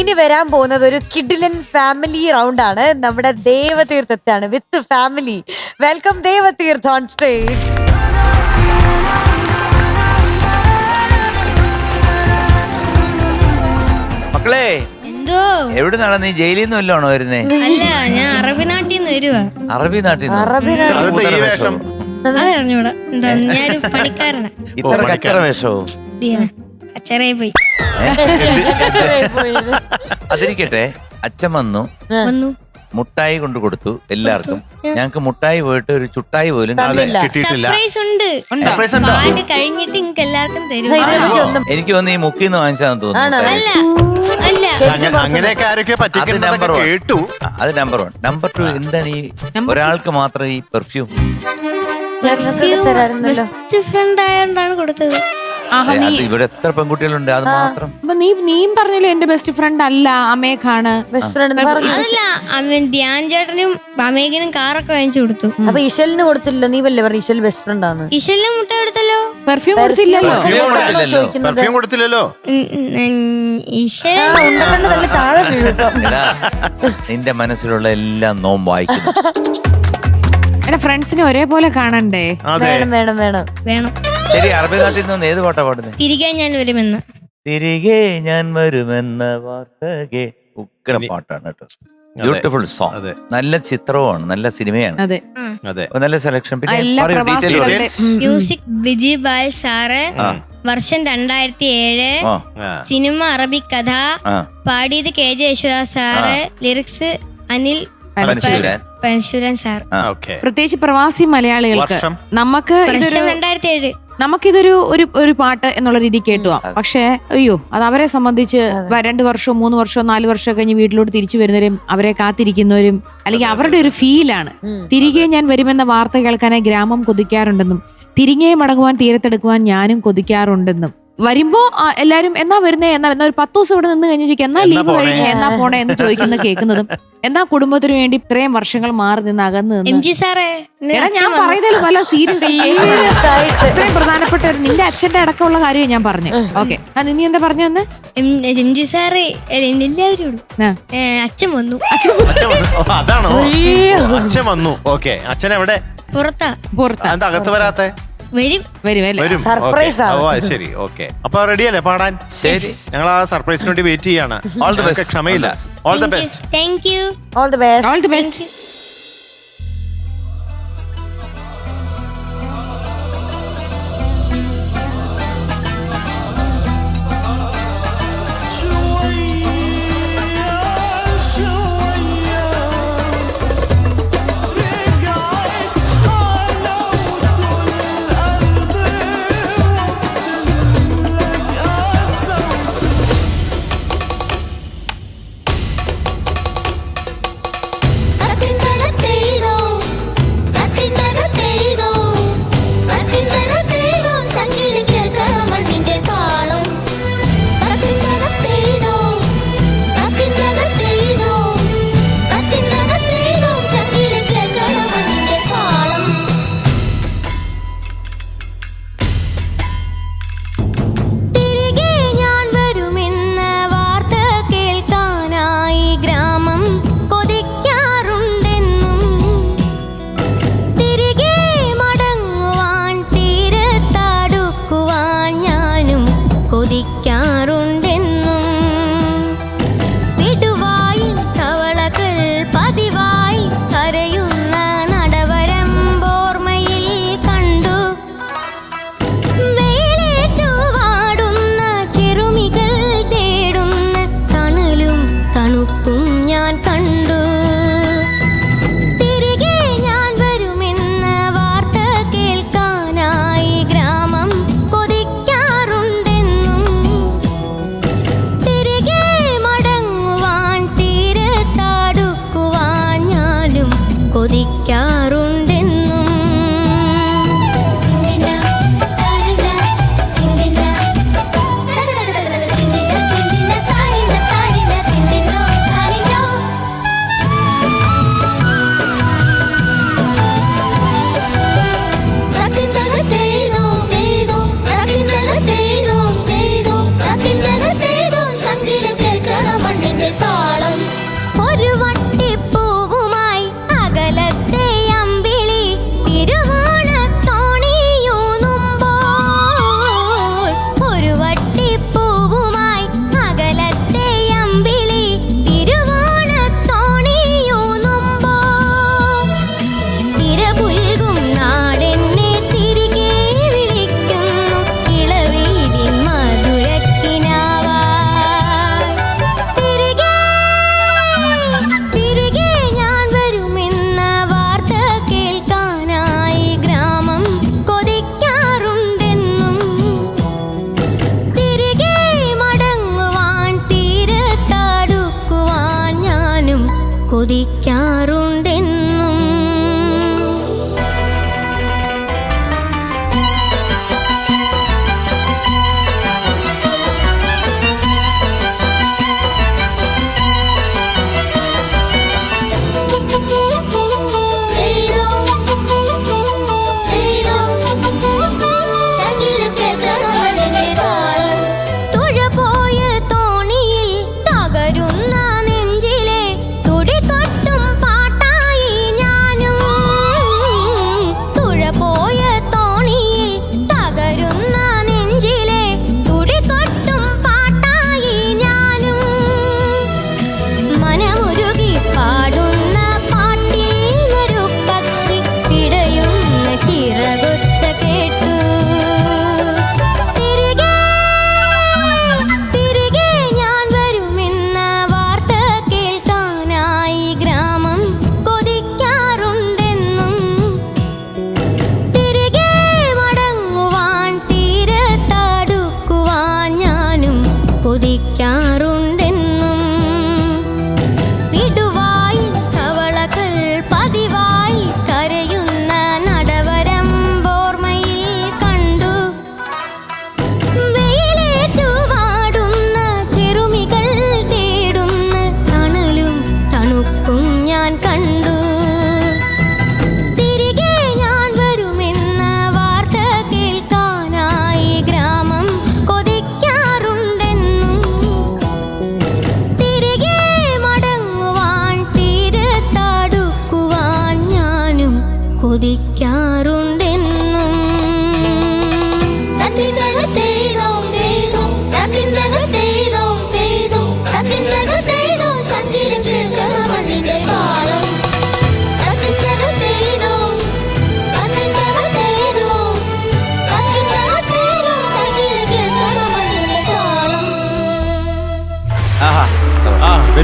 ഇനി വരാൻ പോകുന്നത് ഒരു കിഡിലൻ ഫാമിലി റൗണ്ട് ആണ്. നമ്മുടെ ദേവതീർത്ഥത്തെയാണ് with family welcome Devatheertha on stage മക്കളെ എന്തോ? എവിടെ നടന്ന് നീ ജയിലിൽ നിന്ന് വല്ലതാണോ വരുന്നേ? അല്ല ഞാൻ അറബി നാട്ടിൽ നിന്ന് വരുവാ. അറബി നാട്ടിൽ അറബി നാട്ടിൽ എന്താ ഞാനൊരു പണിക്കാരനാ. ഇത്ര കച്ചറ വേഷവും കച്ചറയിൽ പോയി അതിരിക്കട്ടെ അച്ഛൻ വന്നു. വന്നു. മുട്ടായി കൊണ്ട് കൊടുത്തു എല്ലാവർക്കും. ഞങ്ങൾക്ക് മുട്ടായി പോയിട്ട് ഒരു ചുട്ടായി പോലും കിട്ടിയിട്ടില്ല. സർപ്രൈസ് ഉണ്ട്? പാട്ട് കഴിഞ്ഞിട്ട് നിങ്ങൾക്ക് എല്ലാവർക്കും തരും. എനിക്ക് തോന്നുന്നു ഈ മുക്കിന്ന് വാങ്ങിച്ചാന്ന്? തോന്നുന്നു അല്ല അല്ല. അങ്ങ- അങ്ങനെയൊക്കെ ആരൊക്കെ അത് പറ്റിക്കുന്നതൊക്കെ നമ്പർ വൺ കേട്ടു അത് നമ്പർ വൺ നമ്പർ ടു എന്താണ് ഈ ഒരാൾക്ക് മാത്രം ഈ പെർഫ്യൂം തരാറുണ്ടല്ലോ. ബെസ്റ്റ് ഫ്രണ്ട് ആയതുകൊണ്ടാണ് കൊടുത്തത്. ആഹാ നീ ഇവിടെ എത്ര പെൺകുട്ടികളുണ്ട്? അത് മാത്രം. അപ്പൊ നീ നീയും പറഞ്ഞല്ലോ എന്റെ ബെസ്റ്റ് ഫ്രണ്ട് അല്ല അമേഖാണ് ബെസ്റ്റ് ഫ്രണ്ട് അതല്ല അവൻ ധ്യാൻ ചേട്ടനും അമേഖനും കാറൊക്കെ വാങ്ങിച്ചു കൊടുത്തു. അപ്പൊ ഇഷലിന് കൊടുത്തില്ലല്ലോ? നീ വല്ലേ പറഞ്ഞു? ഇഷൽ ബെസ്റ്റ് ഫ്രണ്ട് ആണ് ഇഷലിന് മുട്ട കൊടുത്തല്ലോ? പെർഫ്യൂം കൊടുത്തില്ലല്ലോ? പെർഫ്യൂം കൊടുത്തില്ലല്ലോ. നിന്റെ മനസ്സിലുള്ള എല്ലാം നോം വായിക്കും. എന്റെ ഫ്രണ്ട്സിനെ ഒരേപോലെ കാണണ്ടേ? അതെ. വേണം വേണം വേണം. വേണം. ശരി അറബി നാട്ടിൽ നിന്ന് ഏത് പാട്ടാ പാടുന്നത് തിരികെ ഞാൻ വരുമെന്ന്. തിരികെ ഞാൻ വരുമെന്ന വാർത്തകെ. ഉഗ്ര പാട്ടാണ് കേട്ടോ. Beautiful song. നല്ല ചിത്രവുമാണ് നല്ല സിനിമയാണ്. അതെ. അതെ. അപ്പൊ നല്ല സെലക്ഷൻ പിന്നെ. Music Bijibal sir. വർഷം രണ്ടായിരത്തി ഏഴ്. സിനിമ അറബി കഥ. പാടിയത് K J Yesudas sir. Lyrics Anil Parasuram sir. പ്രത്യേകിച്ച് പ്രവാസി മലയാളികൾക്ക് നമുക്ക് രണ്ടായിരത്തി ഏഴ് നമുക്കിതൊരു ഒരു ഒരു പാട്ട് എന്നുള്ള രീതി കേട്ടു പക്ഷേ അയ്യോ അത് അവരെ സംബന്ധിച്ച് രണ്ട് വർഷമോ മൂന്ന് വർഷമോ നാല് വർഷം കഴിഞ്ഞ് വീട്ടിലോട്ട് തിരിച്ചു വരുന്നവരും അവരെ കാത്തിരിക്കുന്നവരും അല്ലെങ്കിൽ അവരുടെ ഒരു ഫീലാണ്. തിരികെ ഞാൻ വരുമെന്ന വാർത്ത കേൾക്കാനായി ഗ്രാമം കൊതിക്കാറുണ്ടെന്നും തിരികെ മടങ്ങുവാൻ തീരത്തെടുക്കുവാൻ ഞാനും കൊതിക്കാറുണ്ടെന്നും. വരുമ്പോ എല്ലാരും എന്നാ വരുന്നേ എന്നാ ഒരു പത്ത് ദിവസം ഇവിടെ നിന്ന് കഴിഞ്ഞ് ചോദിക്കും എന്നാ എന്നാ ലീവ് കഴിഞ്ഞേ എന്നാ പോണേ എന്ന് ചോദിക്കുന്ന കേൾക്കുന്നതും എന്നാ കുടുംബത്തിന് വേണ്ടി ഇത്രയും വർഷങ്ങൾ മാറി നിന്ന് അകന്ന് എം നിന്ന് ജി സാറേ എടാ ഞാൻ അച്ഛൻ വന്നു. പറയുന്നതിൽ പല സീരിയസ് ആയിട്ട്. ഇത്രയും പ്രധാനപ്പെട്ട ഒരു നിന്റെ അച്ഛന്റെ അടക്കമുള്ള കാര്യം ഞാൻ പറഞ്ഞു. ഓക്കെ. ആ നീ എന്താ പറഞ്ഞു തന്നെ എം- എം ജി സാറ് എല്ല- എല്ലാവരും ഉണ്ട്. ഏ, അച്ഛൻ വന്നു. അച്ഛൻ വന്നു. ഓ, അതാണോ? ഓ, അച്ഛൻ വന്നു. ഓക്കെ. അച്ഛൻ എവിടെ? പുറത്താ. പുറത്താ. എന്താ അകത്ത് വരാത്തെ? വരും. വരും അല്ലേ? വരും. Surprise Okay. ആണ്. ഓ അത് ശരി. ഓക്കെ. അപ്പൊ റെഡിയല്ലേ പാടാൻ? ശരി. ഞങ്ങൾ ആ സർപ്രൈസിന് വേണ്ടി വെയിറ്റ് ചെയ്യാണ്. All the best best. ക്ഷമയില്ല. All the best thank you all the best all the best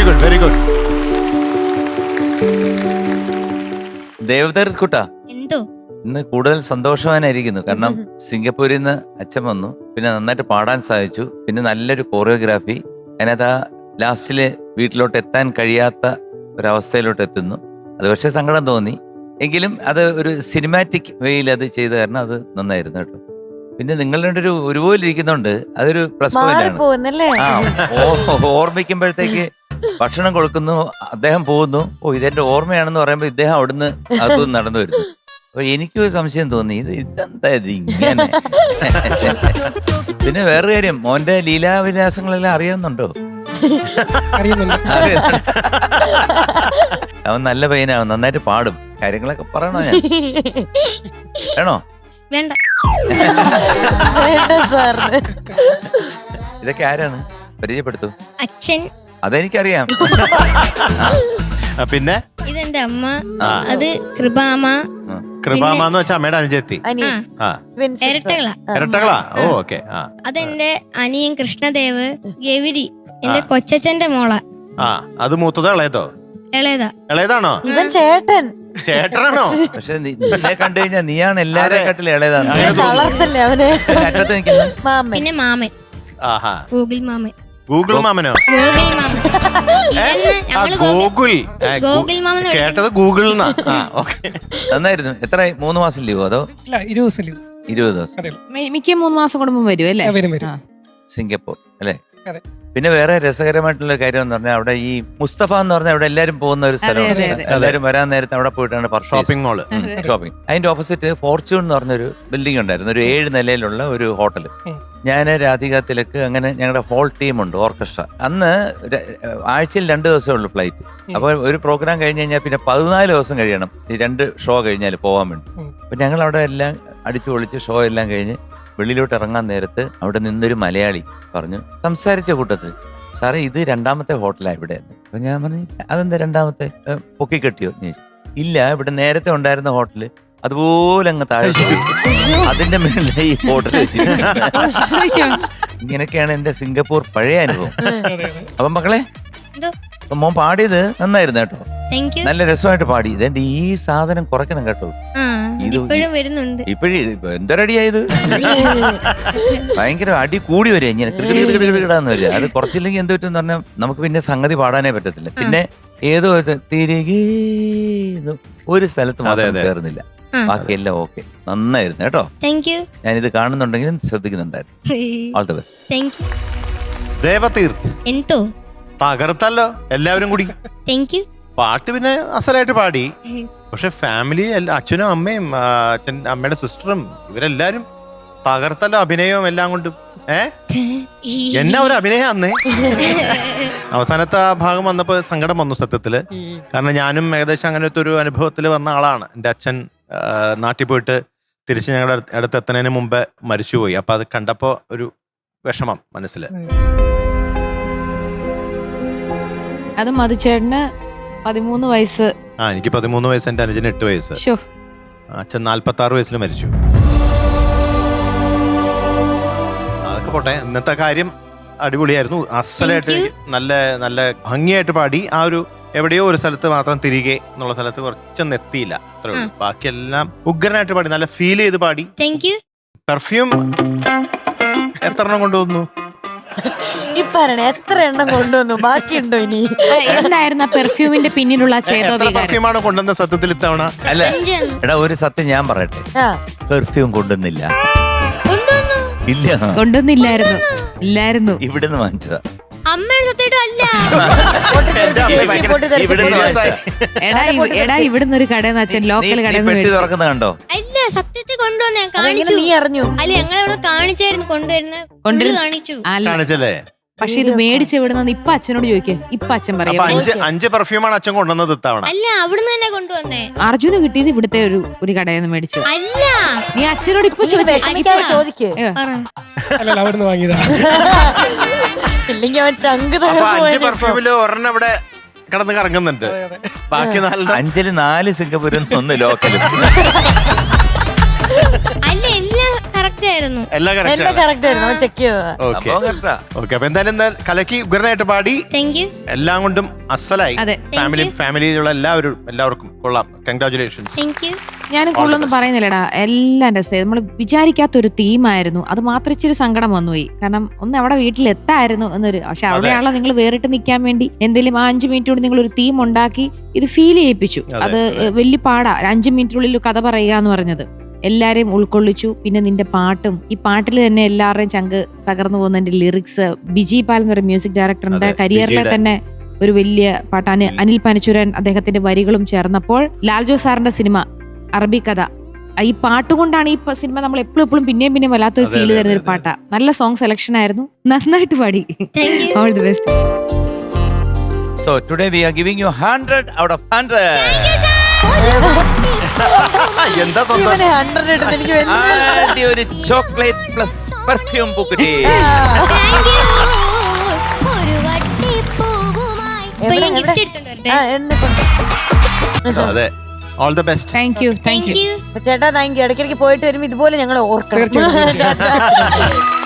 very good very good Devatheerth കുട്ടാ. എന്തോ? ഇന്ന് കൂടുതൽ സന്തോഷവാനായിരിക്കുന്നു. കാരണം സിംഗപ്പൂരിൽ നിന്ന് അച്ഛൻ വന്നു. പിന്നെ നന്നായിട്ട് പാടാൻ സാധിച്ചു. പിന്നെ നല്ലൊരു കോറിയോഗ്രാഫി. അതിനകത്ത് ആ ലാസ്റ്റിൽ വീട്ടിലോട്ട് എത്താൻ കഴിയാത്ത ഒരവസ്ഥയിലോട്ട് എത്തുന്നു. അത് പക്ഷേ സങ്കടം തോന്നി. എങ്കിലും അത് ഒരു സിനിമാറ്റിക് വേയിൽ അത് ചെയ്ത കാരണം അത് നന്നായിരുന്നു കേട്ടോ. പിന്നെ നിങ്ങൾ രണ്ടൊരു ഒരുപോലെ ഇരിക്കുന്നുണ്ട്. അതൊരു പ്ലസ് പോയിന്റ് ആണ്. പോകുന്നല്ലേ ആ ഓ- ഓർമ്മിക്കുമ്പോഴത്തേക്ക് ഭക്ഷണം കൊടുക്കുന്നു അദ്ദേഹം പോകുന്നു. ഓ ഇതെന്റെ ഓർമ്മയാണെന്ന് പറയുമ്പോൾ ഇദ്ദേഹം അവിടുന്ന് അകത്തുനിന്ന് നടന്നു വരുന്നു. അപ്പൊ എനിക്ക് ഒരു സംശയം തോന്നി ഇത് ഇതെന്താ ഇത് ഇങ്ങനെ? പിന്നെ വേറൊരു കാര്യം മോന്റെ ലീലാവിലാസങ്ങളെല്ലാം അറിയാവുന്നുണ്ടോ? അറിയുന്നുണ്ട്. അവൻ നല്ല പയ്യനാവും നന്നായിട്ട് പാടും. കാര്യങ്ങളൊക്കെ പറയണോ ഞാൻ? വേണോ? വേണ്ട. വേണ്ട സാറിന് ഇതൊക്കെ ആരാണ്? പരിചയപ്പെടുത്തു. അച്ഛൻ. അതെനിക്കറിയാം. ആ, പിന്നെ? ഇതെന്റെ അമ്മ. ആ. അത് കൃപാമ കൃപാമ എന്ന് വെച്ചാൽ അമ്മയുടെ അനുജത്തി. അനി ആ. ആ. twin sister. ഇരട്ടകളാ ഓ ഓക്കെ. ആ. അതെന്റെ അനിയൻ കൃഷ്ണദേവ് ഗവിരി എന്റെ. കൊച്ചച്ഛന്റെ മോള. ആ അത് മൂത്തതോ ഇളയതോ? ഇളയതാ. ഇളയതാണോ? ഇവൻ ചേട്ടൻ. ചേട്ടനാണോ? പക്ഷെ നീ- നിന്നെ കണ്ടു കഴിഞ്ഞാൽ നീയാണ് എല്ലാരെയും അതെ. കാട്ടിലും ഇളയതാണ് അങ്ങനെ തളർത്തല്ലേ അവനെ? അറ്റത്ത് മാമൻ. പിന്നെ മാമൻ. ആഹാ. ഗൂഗിൾ മാമൻ. ഗൂഗിൾ മാമനോ? ഗൂഗിൾ ഗൂഗിൾ മാമൻ കേട്ടത് ഗൂഗിൾ നന്നായിരുന്നു. എത്ര മൂന്ന് മാസം ലീവോ അതോ? ഇല്ല ഇരുപത് ദിവസം ലീവ്. ഇരുപത് ദിവസം. അതെ മി- മിക്ക മൂന്ന് മാസം കൂടുമ്പോൾ വരും അല്ലേ? വരും വരും. ആ. സിംഗപ്പൂർ അല്ലേ? അതെ. പിന്നെ വേറെ രസകരമായിട്ടുള്ള ഒരു കാര്യം എന്ന് പറഞ്ഞാൽ അവിടെ ഈ മുസ്തഫ എന്ന് പറഞ്ഞാൽ അവിടെ എല്ലാവരും പോകുന്ന ഒരു അതെ, അതെ, സ്ഥലമാണ് അതെ. എല്ലാരും വരാൻ നേരത്തെ അവിടെ പോയിട്ടാണ് ഷോപ്പിംഗ് മോൾ ഷോപ്പിംഗ് അതിന്റെ ഓപ്പോസിറ്റ് ഫോർച്യൂൺ എന്ന് പറഞ്ഞൊരു ബിൽഡിംഗ് ഉണ്ടായിരുന്നു. ഒരു ഏഴ് നിലയിലുള്ള ഒരു ഹോട്ടൽ ഉം. ഞാൻ രാധിക തിലക്ക് അങ്ങനെ ഞങ്ങളുടെ ഹോൾ ടീമുണ്ട് ഓർക്കസ്ട്ര അന്ന് ആഴ്ചയിൽ രണ്ട് ദിവസമേ ഉള്ളൂ ഫ്ലൈറ്റ് അപ്പോൾ ഒരു പ്രോഗ്രാം കഴിഞ്ഞ് കഴിഞ്ഞാൽ പിന്നെ പതിനാല് ദിവസം കഴിയണം. ഈ രണ്ട് ഷോ കഴിഞ്ഞാൽ പോകാൻ വേണ്ടി. അപ്പം ഞങ്ങൾ അവിടെ എല്ലാം അടിച്ചു പൊളിച്ച് ഷോ എല്ലാം കഴിഞ്ഞ് വെളിയിലോട്ട് ഇറങ്ങാൻ നേരത്ത് അവിടെ നിന്നൊരു മലയാളി പറഞ്ഞു സംസാരിച്ച കൂട്ടത്തിൽ സാറേ ഇത് രണ്ടാമത്തെ ഹോട്ടലാണ് ഇവിടെ. അപ്പൊ ഞാൻ പറഞ്ഞു അതെന്താ രണ്ടാമത്തെ? പൊക്കിക്കെട്ടിയോ? ഇല്ല ഇവിടെ നേരത്തെ ഉണ്ടായിരുന്ന ഹോട്ടൽ അതുപോലെ അങ്ങ് താഴെ. അതിന്റെ മേലെ ഈ ഹോട്ടൽ ഇങ്ങനെയൊക്കെയാണ് എന്റെ സിംഗപ്പൂർ പഴയ അനുഭവം. അപ്പം മക്കളെ മോൻ പാടിയത് നന്നായിരുന്നു കേട്ടോ. നല്ല രസമായിട്ട് പാടി ഇതെന്റെ ഈ സാധനം കുറയ്ക്കണം കേട്ടോ. ഇത് ഇപ്പോഴും എന്തൊരടിയായത് ഭയങ്കര അടി കൂടി വരിക ഇങ്ങനെ കിടുകിടാന്ന് വരിക. അത് കുറച്ചില്ലെങ്കിൽ എന്ത് പറ്റും പറഞ്ഞാൽ നമുക്ക് പിന്നെ സംഗതി പാടാനേ പറ്റത്തില്ല. പിന്നെ ഏതോ തിരികെ ഒരു സ്ഥലത്ത് മാത്രം കയറുന്നില്ല. ബാക്കിയെല്ലാം ഓക്കെ. നന്നായിരുന്നു കേട്ടോ. താങ്ക് യു ഞാനിത് കാണുന്നുണ്ടെങ്കിലും ശ്രദ്ധിക്കുന്നുണ്ടായിരുന്നു. All the best thank you Devatheerth എന്തോ? തകർത്തല്ലോ. എല്ലാവരും കൂടി. താങ്ക് യു പാട്ട് പിന്നെ അസലായിട്ട് പാടി. പക്ഷെ ഫാമിലി അച്ഛനും അമ്മയും അച്ഛൻ അമ്മയുടെ സിസ്റ്ററും ഇവരെല്ലാരും തകർത്തല്ലോ അഭിനയവും എല്ലാം കൊണ്ടും. ഏ? എന്നാ ഒരു അഭിനയം അന്നേ? അവസാനത്തെ ആ ഭാഗം വന്നപ്പോ സങ്കടം വന്നു സത്യത്തിൽ. കാരണം ഞാനും ഏകദേശം അങ്ങനത്തെ ഒരു അനുഭവത്തിൽ വന്ന ആളാണ്. എന്റെ അച്ഛൻ നാട്ടിൽ പോയിട്ട് തിരിച്ച് ഞങ്ങളുടെ അടുത്ത് എത്തുന്നതിന് മുമ്പ് മരിച്ചുപോയി. അപ്പൊ അത് കണ്ടപ്പോ ഒരു വിഷമം മനസ്സിൽ അത് മതിച്ചേട്ടന് പതിമൂന്ന് വയസ്സ്. ആ എനിക്ക് പതിമൂന്ന് വയസ്സ് എന്റെ അനുജന് എട്ട് വയസ്സ്. അച്ഛൻ നാല്പത്തി ആറ് വയസ്സിൽ മരിച്ചു. അതൊക്കെ പോട്ടെ ഇന്നത്തെ കാര്യം അടിപൊളിയായിരുന്നു. അസലായിട്ട് നല്ല നല്ല ഭംഗിയായിട്ട് പാടി. ആ ഒരു എവിടെയോ ഒരു സ്ഥലത്ത് മാത്രം തിരികെ എന്നുള്ള സ്ഥലത്ത് കുറച്ചൊന്നും എത്തിയില്ല. അത്രേ ഉള്ളൂ. ബാക്കിയെല്ലാം ഉഗ്രനായിട്ട് പാടി നല്ല ഫീൽ ചെയ്ത് പാടി. താങ്ക് യു പെർഫ്യൂം എത്ര എണ്ണം കൊണ്ടുവന്നു? ഈ പറയണ എത്ര എണ്ണം കൊണ്ടുവന്നു? ബാക്കിയുണ്ടോ ഇനി? എന്തായിരുന്നു പെർഫ്യൂമിന്റെ പിന്നിലുള്ള പെർഫ്യൂമാണ് കൊണ്ടുവന്ന സത്യത്തിൽ ഇത്തവണ? അല്ല എടാ ഒരു സത്യം ഞാൻ പറയട്ടെ. പെർഫ്യൂം കൊണ്ടുവന്നില്ല. കൊണ്ടുവന്നു ഇല്ല. കൊണ്ടൊന്നില്ലായിരുന്നു ഇല്ലായിരുന്നു. ഇവിടുന്ന് വാങ്ങിച്ചതാ. അമ്മയുടെ സത്യമായിട്ടും അല്ല. എന്റെ അമ്മ ഭയങ്കര ഇവിടുന്ന് വാങ്ങിച്ചതാ. എടാ ഇവ- എടാ ഇവിടുന്ന് ഒരു കടയെന്ന് അച്ഛൻ നീ- ലോക്കൽ നീ കടയിൽ പെട്ടി കണ്ടോ അല്ല സത്യത്തിൽ കൊണ്ടുവന്നേ അതെങ്ങനെ കാണിച്ചു. നീ അറിഞ്ഞു? അല്ല ഞങ്ങളവിടെ കാണിച്ചായിരുന്നു കൊണ്ടുവരുന്നത്. കൊണ്ടുവരുന്നു കാണിച്ചു. അല്ല. കാണിച്ചല്ലേ? പക്ഷെ ഇത് മേടിച്ച് എവിടെ ഇപ്പൊ അച്ഛനോട് ചോദിക്കേ. ഇപ്പൊ അച്ഛൻ അപ്പൊ പറയാം അഞ്ച് അഞ്ച് പെർഫ്യൂമാണ് അച്ഛൻ കൊണ്ടുവന്നത് ഇത്തവണ? അല്ല അവിടുന്ന് തന്നെ കൊണ്ടുവന്നേ. അർജുന് കിട്ടിയത് ഇവിടുത്തെ ഒരു ഒരു കടയിൽ നിന്ന് മേടിച്ചു. അല്ല. നീ അച്ഛനോട് ഇപ്പൊ ചോദിച്ചേ. വിഷമിക്കാതെ ചോദിക്ക്. പറ. അല്ലല്ല അവിടുന്ന് വാങ്ങിയതാ. ഇല്ലെങ്കിൽ അവൻ ചങ്ക് അപ്പൊ അഞ്ച് തകർന്നു പെർഫ്യൂമിൽ ഒരെണ്ണം ഇവിടെ കിടന്ന് കറങ്ങുന്നുണ്ട്. ബാക്കി നാലെണ്ണം അഞ്ചിൽ നാല് സിംഗപ്പൂരും ഒന്ന് ലോക്കലും. കറക്റ്റ് ആയിരുന്നു എല്ലാം കറക്റ്റ് ആയിരുന്നു ചെക്ക് ചെയ്തതാ. ഓക്കെ. സംഭവം അപ്പൊ എന്തായാലും ഇന്ന് കലക്കി ഉഗ്രനായിട്ട് പാടി. താങ്ക് യു എല്ലാം കൊണ്ടും അസലായി. അതെ. Family Thank you. ഫാമിലിയിലുള്ള എല്ലാവരും എല്ലാവർക്കും കൊള്ളാം. കൺഗ്രാചുലേഷൻസ് താങ്ക് യു ഞാനും കൂടുതലൊന്നും പറയുന്നില്ലടാ. എല്ലാം രസം. നമ്മൾ വിചാരിക്കാത്ത ഒരു തീമായിരുന്നു. അത് മാത്രം ഇച്ചിരി സങ്കടം വന്നുപോയി. കാരണം ഒന്ന് അവിടെ വീട്ടിൽ എത്തായിരുന്നു എന്നൊരു പക്ഷെ അവിടെയാണല്ലോ നിങ്ങൾ വേറിട്ട് നിൽക്കാൻ വേണ്ടി എന്തെങ്കിലും ആ അഞ്ചു മിനിറ്റ് കൊണ്ട് നിങ്ങൾ ഒരു തീം ഉണ്ടാക്കി ഇത് ഫീൽ ചെയ്യിപ്പിച്ചു. അതെ, അത് വലിയ പാടാ. ഒരു അഞ്ചു മിനിറ്റിനുള്ളിൽ കഥ പറയുക എന്ന് പറഞ്ഞത്. എല്ലാരെയും ഉൾക്കൊള്ളിച്ചു. പിന്നെ നിന്റെ പാട്ടും. ഈ പാട്ടിൽ തന്നെ എല്ലാവരുടെയും ചങ്ക് തകർന്നു പോകുന്നതിന്റെ ലിറിക്സ് ബിജി പാൽ എന്ന് പറയുന്ന മ്യൂസിക് ഡയറക്ടറിന്റെ കരിയറിലെ തന്നെ ഒരു വലിയ പാട്ടാണ് അനി- അനിൽ പനച്ചുരൻ അദ്ദേഹത്തിന്റെ വരികളും ചേർന്നപ്പോൾ ലാൽജോ സാറിന്റെ സിനിമ അറബി കഥ. ഈ പാട്ട് കൊണ്ടാണ് ഈ സിനിമ നമ്മൾ എപ്പോഴും എപ്പോഴും പിന്നെയും പിന്നെയും വല്ലാത്തൊരു ഫീൽ തരുന്ന ഒരു പാട്ടാ. നല്ല സോങ് സെലക്ഷൻ ആയിരുന്നു. നന്നായിട്ട് പാടി. All the best so today we are giving you hundred out of hundred എന്താ സന്തോഷം ഇവന് ഹൺഡ്രഡ് എടുത്ത് എനിക്ക് വലിയ ആദ്യ ഒരു ചോക്ലേറ്റ് പ്ലസ് പെർഫ്യൂം ബുക്കിറ്റി ഒരു വട്ടിപ്പൂവുമായി ഇപ്പൊ എവിടെ, ഞാൻ എവിടെ? ഗിഫ്റ്റ് എടുത്തോണ്ട് വരട്ടെ ആ എന്നെ കൊണ്ട്. അതെ. All the best thank you thank thank you you ചേട്ടാ താങ്ക് യു. ഇടയ്ക്കിടയ്ക്ക് പോയിട്ട് വരുമ്പോ ഇതുപോലെ ഞങ്ങൾ ഓർക്കണം. തീർച്ചയായും.